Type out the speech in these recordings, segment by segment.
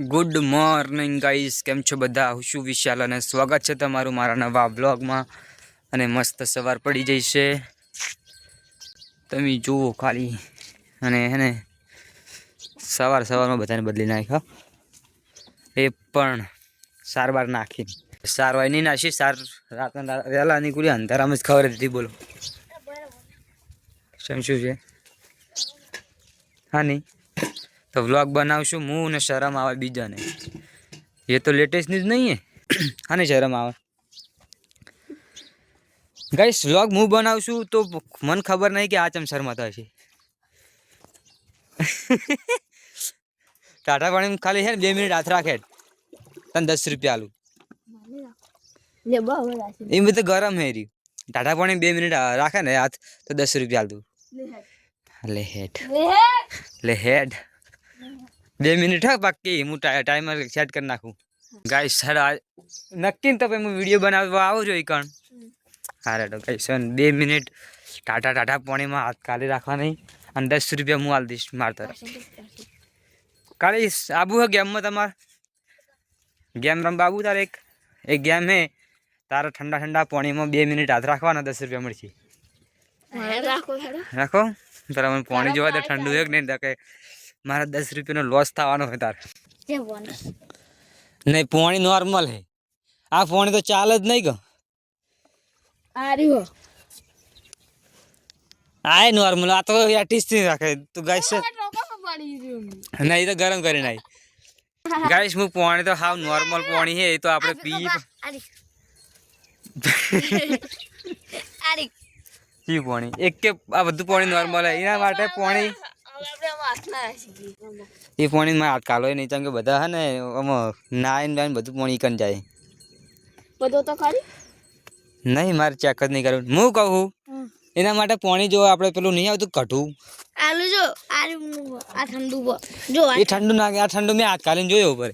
Good morning guys કેમ છો બધા? હું શું વિશાલ અને સ્વાગત છે તમારું મારા નવા બ્લોગમાં અને મસ્ત સવાર પડી જશે તમે જુઓ ખાલી. અને એને સવાર સવારમાં બધાને બદલી નાખ્યા એ પણ સારવાર નાખી સારવાર નહીં નાખી, સાર રાતના વહેલા નીકળી અંધારામાં જ ખબર હતી. બોલો. શું છે? હા, નહીં. તો વ્લોગ બનાવશું હું ને શરમ આવે બીજાને. એ તો લેટેસ્ટની જ નહીં અને શરમ આવે. ગાઈસ વ્લોગ હું બનાવશું તો મને ખબર નહીં કે આ ચમ શરમાતા હશે. ટાટા પાણી ખાલી છે ને બે મિનિટ હાથ રાખે. તને દસ રૂપિયા આલું. એ બધું ગરમ હે રહ્યું ટાટા પાણી બે મિનિટ રાખે ને હાથ તો દસ રૂપિયા આલું લે હેઠ. લે હેડ બે મિનિટ હા બાકી હું ટાઈમર સેટ કરી નાખું. ગાય સર નક્કી ને તો પછી હું વીડિયો બનાવવા આવું છું કણ. હારે તો ગાય સર બે મિનિટ. ટાટા ટાટા પાણીમાં હાથ કાઢી રાખવા નહીં અને દસ રૂપિયા હું હાલ દઈશ મારતા કાલે આબુ હે ગેમમાં તમારે? ગેમ રમવા આબુ તારે એક? એક ગેમ હે. તારે ઠંડા ઠંડા પાણીમાં બે મિનિટ હાથ રાખવાના દસ રૂપિયા મળશે. રાખો રાખો. તારા મને પાણી જોવા તો ઠંડુ એક નહીં? તો કે મારા દસ રૂપિયાનો લોસ થવાનો હોય તાર. નહીં પોણી નોર્મલ હે. આ પોણી તો ચાલે જ નહીં ગયો આ નોર્મલ આ તો એટીસથી રાખે. તું ગાઈસ ના એ તો ગરમ કરી નાખ. ગાઈસ હું પોણી તો હાવ નોર્મલ પોણી હે એ તો આપણે પી પી પોણી. એક કે આ બધું પોણી નોર્મલ હે. એના માટે પાણી આપણે પાણી ના એ પાણીમાં હાથ નહીં કેમ કે બધા હે ને આમાં નાઈન બાઈન બધું પાણી કન જાય. બધો તો ખાલી નહીં મારે ચેક જ નહીં કરવું હું કહું? એના માટે પાણી જો આપણે પેલું નહીં આવતું કઢું. આલુ જો આ ઠંડુ જો એ ઠંડુ નાખે આ ઠંડુ મેં હાથ કાઢીને જોયો ઉપર.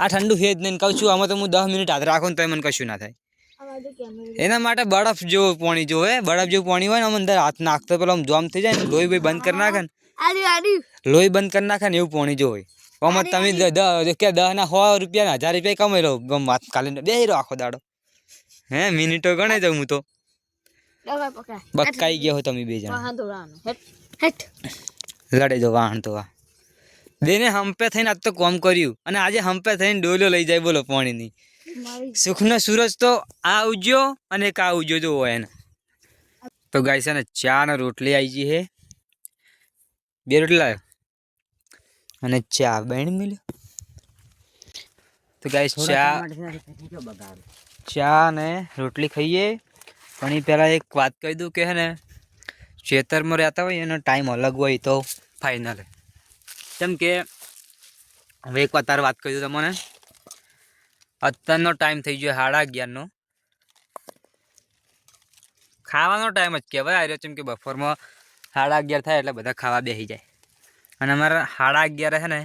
આ ઠંડુ છે જ નહીં કહું છું આમાં તો હું દસ મિનિટ હાથ રાખું તો મને કશું ના થાય. એના માટે બરફ જેવું પાણી જોવે બરફ જેવું પાણી હોય ને આમ અંદર હાથ નાખતો પેલો આમ જોમ થઈ જાય ને લોહી ભાઈ બંધ કરી નાખે ને લોહી બંધ કરી નાખે ને એવું પાણી જોવે. આમાં તમે કે દસ ના સો રૂપિયા હજાર રૂપિયા કમાઈ લો કાલે બે આખો દાડો. હે મિનિટો ગણે જાઉં હું તો. બકાઈ ગયા તમે બે જણા. વાહન. લડે જો વાહણ તો બેને હંપે થઈને આજ તો કોમ કર્યું. અને આજે હંપે થઈને ડોલો લઈ જાય બોલો પાણીની. સુખનો સૂરજ તો આ ઉજ્યો અને એક આ ઉજ્યો જો હોય એને. તો ગાય છે ને ચા ને રોટલી આવી ગઈ હે. બે રોટલા અને ચા બેન મળ્યો તો ગાય ચા ચા ને રોટલી ખાઈએ. પણ એ પહેલાં એક વાત કહી દઉં કે હે ને ખેતરમાં રહેતા હોય એનો ટાઈમ અલગ હોય તો ફાઇનલ કેમ કે હવે એક વાર તારે વાત કહી દઉં તમને. અત્યારનો ટાઈમ થઈ ગયો સાડા અગિયારનો. ખાવાનો ટાઈમ જ કહેવાય. આવ્યો જેમ કે બપોરમાં સાડા અગિયાર થાય એટલે બધા ખાવા બેસી જાય. અને અમારે સાડા અગિયાર છે ને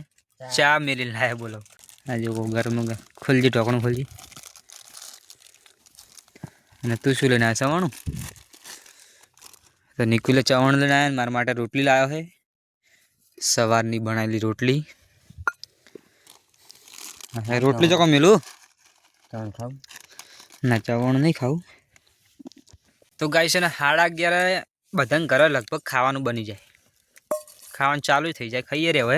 ચા મેરી લાવે બોલો. આ જો ગરમ ખુલજી ઢોકણું ખુલજી અને તું શું લઈને આવ્યો ચવાણું? તો નિકુલે ચવાણું લઈને આવ્યા મારા માટે રોટલી લાવ્યો છે. સવારની બનાવેલી રોટલી. રોટલી ચોકો મેલું? ના ચવાણું નહીં ખાવું. તો ગાય છે ને સાડા અગિયારે બધાને ઘરે લગભગ ખાવાનું બની જાય. ખાવાનું ચાલુ થઈ જાય ખાઈએ રે હવે.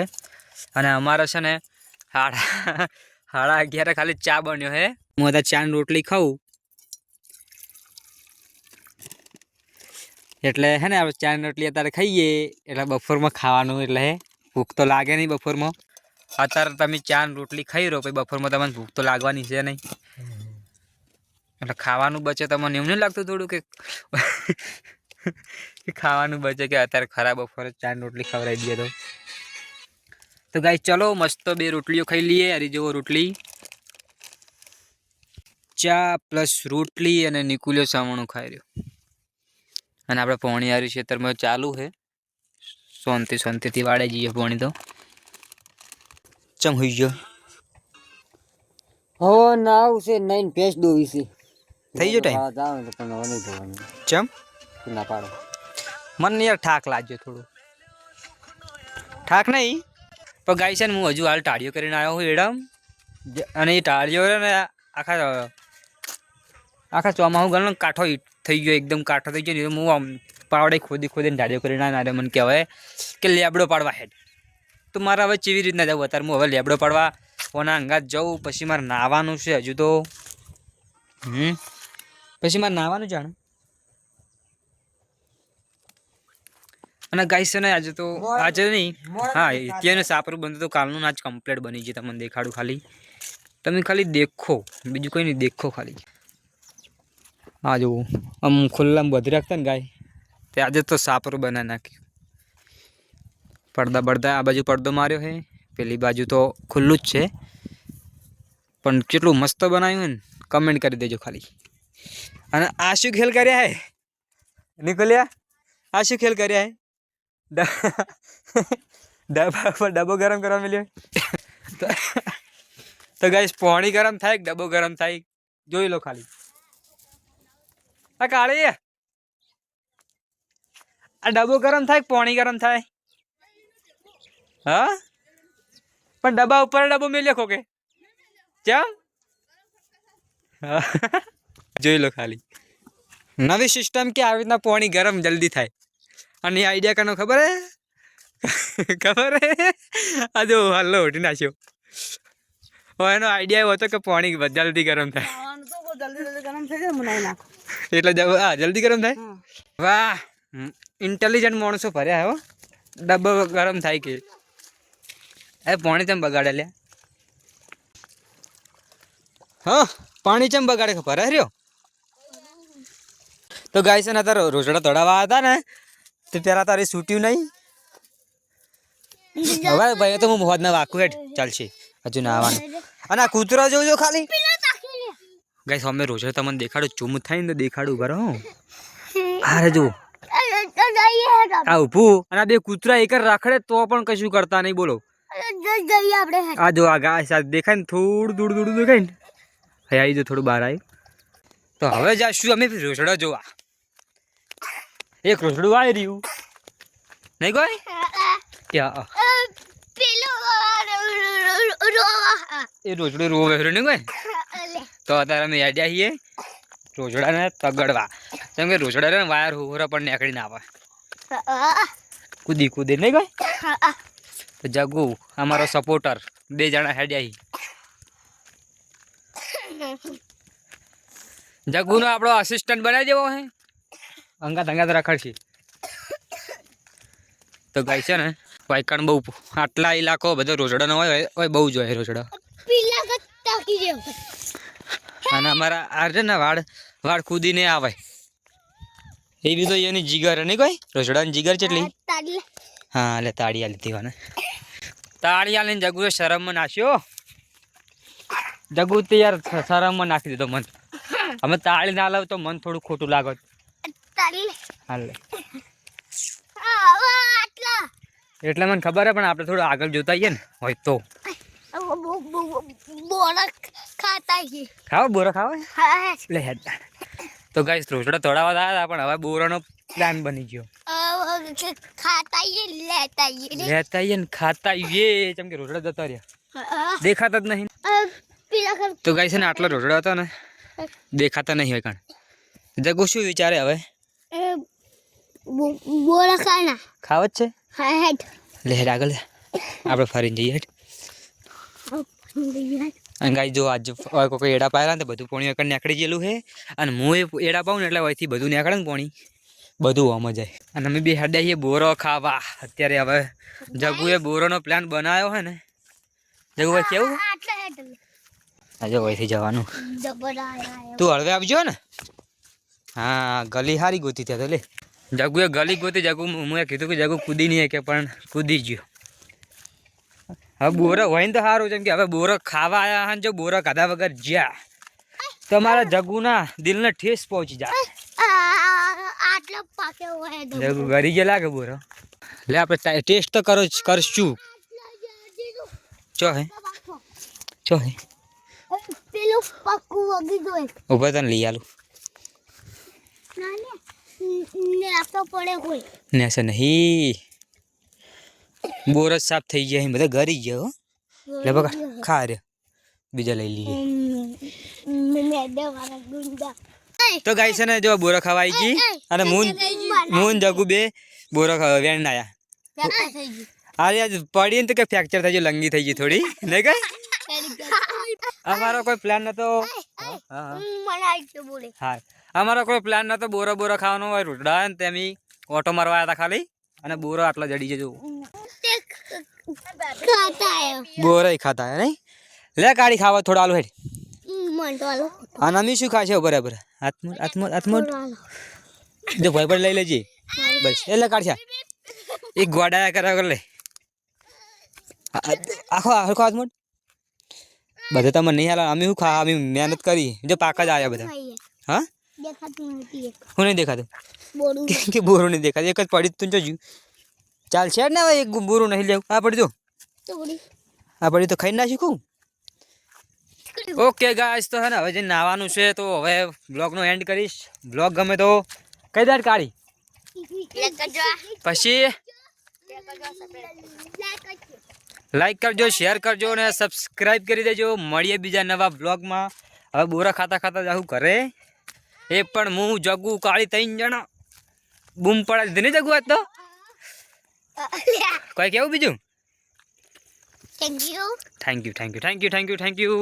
અને અમારે છે ને સાડા સાડા અગિયારે ખાલી ચા બન્યો હે. હું બધા ચા રોટલી ખાઉં. એટલે હે ને આપણે ચા રોટલી અત્યારે ખાઈએ. એટલે બપોરમાં ખાવાનું એટલે હે ભૂખ તો લાગે નહીં બપોરમાં. અત્યારે તમે ચા રોટલી ખાઈ રહો પછી બપોરમાં તમને ભૂખ તો લાગવાની છે નહીં. એટલે ખાવાનું બચે તમને એમ નહીં લાગતું થોડું કે કે ખાવાનું બચે કે અત્યારે ખરાબ બપોરે ચાર રોટલી ખવડાવી દઈએ તો. તો ગાઈ ચલો મસ્ત બે રોટલીઓ ખાઈ લઈએ. અરે જુઓ રોટલી. ચા પ્લસ રોટલી અને નિકુલ્યો સામણું ખાઈ રહ્યો. અને આપણે પોણી હારી ખેતરમાં ચાલુ છે. શાંતિ શાંતિથી વાળે જઈએ પોણી તો. ચમ હોઈ ગયો. હવે નાવ છે નઈન ભેંસ દોવી છે થઈ ગયો ટાઈમ ચમ? ના પાડો. મને યાર ઠાક લાગ્યો થોડું. ઠાક નહીં? પણ ગાય છે ને હું હજુ હાલ ટાળીઓ કરીને આવ્યો હું એડમ. અને એ ટાળીઓ ને આખા આખા ચોમાસું ગણો કાંઠો થઈ ગયો, એકદમ કાંઠો થઈ ગયો હું આમ પાવડે ખોદી ખોદીને ટાળીઓ કરીને આવ્યો મને કહેવાય કે લેબડો પાડવા હેડ. તો મારે હવે કેવી રીતના જવું? અત્યારે હું હવે લેબડો પાડવા ફોના અંગાત જવું પછી મારે નાહવાનું છે, હજુ તો. હમ? પછી મારે નાહવાનું જાણ? અને ગાઈસ છે ને આજે તો આજે નહીં. હા અત્યારે સાપરું બનતું તો કાલનું આજ કમ્પ્લીટ બની છે તમને દેખાડું ખાલી. તમે ખાલી દેખો બીજું કંઈ નહીં દેખો ખાલી. હા જુઓ આમ ખુલ્લામાં બધી રાખતા ને ગાય તે આજે તો સાપરું બનાવી નાખ્યું. પડદા પડદા આ બાજુ પડદો માર્યો છે પેલી બાજુ તો ખુલ્લું જ છે. પણ કેટલું મસ્ત બનાવ્યું હોય ને કમેન્ટ કરી દેજો ખાલી. અને આ શું ખેલ કર્યા હે? નીકળ્યા આ શું ખેલ કર્યા હે? ડબ્બા પર ડબ્બો ગરમ કરવા મળ્યો તો- તો ગાઈસ પાણી ગરમ થાય કે ડબ્બો ગરમ થાય જોઈ લો ખાલી આ કાળી આ ડબ્બો ગરમ થાય કે પાણી ગરમ થાય હા પણ ડબ્બા ઉપર ડબ્બો મેલ્યો ખોકે કેમ હા. જોઈ લો ખાલી નવી સિસ્ટમ કે આવી રીતના પાણી ગરમ જલ્દી થાય અને આઈડિયા કનો ખબર હે? ખબર હે? આ જો હલ્લો ઉઠી નાખ્યો. હવે એનો આઈડિયા એવો હતો કે પાણી જલ્દી ગરમ થાય. એટલે હા જલ્દી ગરમ થાય? વાહ ઇન્ટેલિજન્ટ માણસો ભર્યા હો. ડબ્બો ગરમ થાય કે. એ પાણી ચમ બગાડે લ્યા હા પાણી ચમ બગાડે ખબર હે રહ્યો? તો ગાય છે ને તારો રોજડા તળાવા હતા ને તો પેલા તારે છૂટ્યું નહીં? હવે ભાઈ તો હું મોહદના વાકું હેઠ ચાલશે. હજુ ના આવવાનું. અને આ કૂતરો જોજો ખાલી. ગાઈસ અમે રોજ તમને દેખાડું ચૂમ થાય ને દેખાડું દેખાડું હું અરે જો આ ઉભું અને આ બે કૂતરા એક રાખડે તો પણ કશું કરતા નહીં બોલો. આ જો આ ગાય સાથે દેખાય ને થોડું દૂર દૂર દેખાય ને. હે આવી જો થોડું બહાર આવી તો હવે જશું અમે રોજડા જોવા. એક રોજડું આવી રહ્યું. નહીં કોઈ એ રોજડું રોવે નહીં કોઈ તો અત્યારે અમે યાદ્યા છીએ રોજડાને તગડવા. કેમ કે રોજડા વાયર હોરા પણ નીકળીને આવે. કૂદી કૂદી નહીં કોઈ તો જગુ અમારો સપોર્ટર બે જણા હેડ્યા હી. જગુનો આપણો અસિસ્ટન્ટ બનાવી દેવો હે. અંગાત અંગાત રખડશે. તો ગાય છે ને વાયકણ બહુ આટલા ઇલાકો બધો રોજડાનો હોય હોય બહુ જોઈએ રોજડા. અને અમારા આ છે ને વાળ વાળ કૂદીને આવે. એવી તો એની જીગર નહીં કોઈ? રોજડાની જીગર તાડી હા એટલે તાળી લીધી વાને તાળી આલીને જગુ શરમમાં નાખ્યો. જગુ તે યાર શરમમાં નાખી દીધો મન. અમે તાળી ના લાવ તો મન થોડું ખોટું લાગત. હાલ. આટલા એટલે મને ખબર હે, પણ આપણે થોડું આગળ જોતા આવીએ ને, હોય તો. બોરા ખાતા છે ખાવો બોરો ખાવો? હા લે હેડ. તો ગાઈસ રોજડા તોડાવા હતા પણ હવે બોરાનો પ્લાન બની ગયો. ખાતા છે લેતા છે લેતા આવીએ ને, ખાતા આવીએ. કેમ કે રોજડા જતા રહ્યા. દેખાતા જ નહીં પીલા કર તો ગાઈસ છે ને આટલા રોજડા હતા ને, દેખાતા નહીં હોય કાણ. જગુ શું વિચારે હવે? બોરા ખાના. ખાવ છે? હા હેડ લે હેડ આગળ આપણે ફરીને જઈએ હેડ અને ગાઈ જો આજ કોઈ કોઈ એડા પાયેલા ને બધું પોણી એકડ નીકળી ગયેલું છે અને હું એ એડા પાઉં ને એટલે હોયથી બધું નીકળે ને પોણી. બધું આમ જાય. અને અમે બે હેડા છીએ બોરો ખાવા. અત્યારે હવે જગુએ બોરોનો પ્લાન બનાવ્યો છે ને. જગુભાઈ કેવું? આજે અહીંથી જવાનું. તું હળવે આવજો ને. હા ગલી હારી ગોતી ત્યાં તો લે. જગુએ ગલી ગોતી જગુ મેં કીધું કે જગુ કૂદી નહીં કે પણ કૂદી ગયો. હવે બોરો હોય ને તો સારું છે કે હવે બોરો ખાવા આવ્યા હા ને જો બોરો ખાધા વગર જ્યાં. તો મારા જગુના દિલને ઠેસ પહોંચી જાય આટલા પાક્યો હોય તો. જગુ ગરી ગયા લાગે બોરો. લે આપણે ટેસ્ટ તો કરો જ કરશું. ચો હે. ચો હે. પેલું પક્કું વગી ગયું ઊભા તને લઈ આલું. ના. ને ને પડે કોઈ. ને છે બોર સાફ થઈ ગયા બધા ગરી ગયા હો. એટલે બકા ખા રે. બીજા લઈ લઈએ. તો ગાય છે ને જો બોરા ખાવા આવી ગઈ. અને મૂન મૂન જગુ બે બોરા ખાવા વેણ આયા. અરે આજ પડી ને તો કે ફ્રેક્ચર થઈ ગયું લંગી થઈ ગઈ થોડી. નહીં કઈ? અમારો કોઈ પ્લાન નતો. હા હા. હા. અમારો કોઈ પ્લાન નતો. બોરો બોરો ખાવાનો હોય રોટડા ને તેમી ઓટો મારવા આવ્યા હતા ખાલી. અને બોરો આટલો જડી જજો બોરો ખાતા નહીં? લે કાઢી ખાવા થોડા આલુ હેડ. આના અમે શું ખાશે? બરાબર હાથમોટ હાથમોટ હાથમોટ જો ભાઈ પણ લઈ લેજે. બસ. એટલે કાઢશે. એક ગોડાયા કરા લે. આખો આખો હાથમોટ બધા તમે નહીં હાલ. અમે શું ખા, અમે મહેનત કરી. જો પાકા જ આવ્યા બધા. હા? હું નહીં દેખાતું? કે કે બોરું નહીં દેખાતું? એક જ પડી તું જોજો ચાલ છે ને હવે એક બોરું નહીં લેવું. આ પડી જો. આ પડી તો ખાઈ ના શીખું? ઓકે ગાઈસ તો હે ને હવે જે નાવાનું છે તો હવે બ્લોગનો એન્ડ કરીશ. બ્લોગ ગમે તો કઈ દાડ કાઢી? પછી? લાઈક કરજો શેર કરજો અને સબસ્ક્રાઈબ કરી દેજો. મળીએ બીજા નવા બ્લોગમાં હવે બોરા ખાતા ખાતા જાઉં ઘરે. એ પણ હું જગુ કાળી ત્રણ જણા. બૂમ પડા દીધી નહીં જગુ આજ તો? કોઈ કેવું બીજું. Thank you thank you thank you thank you thank you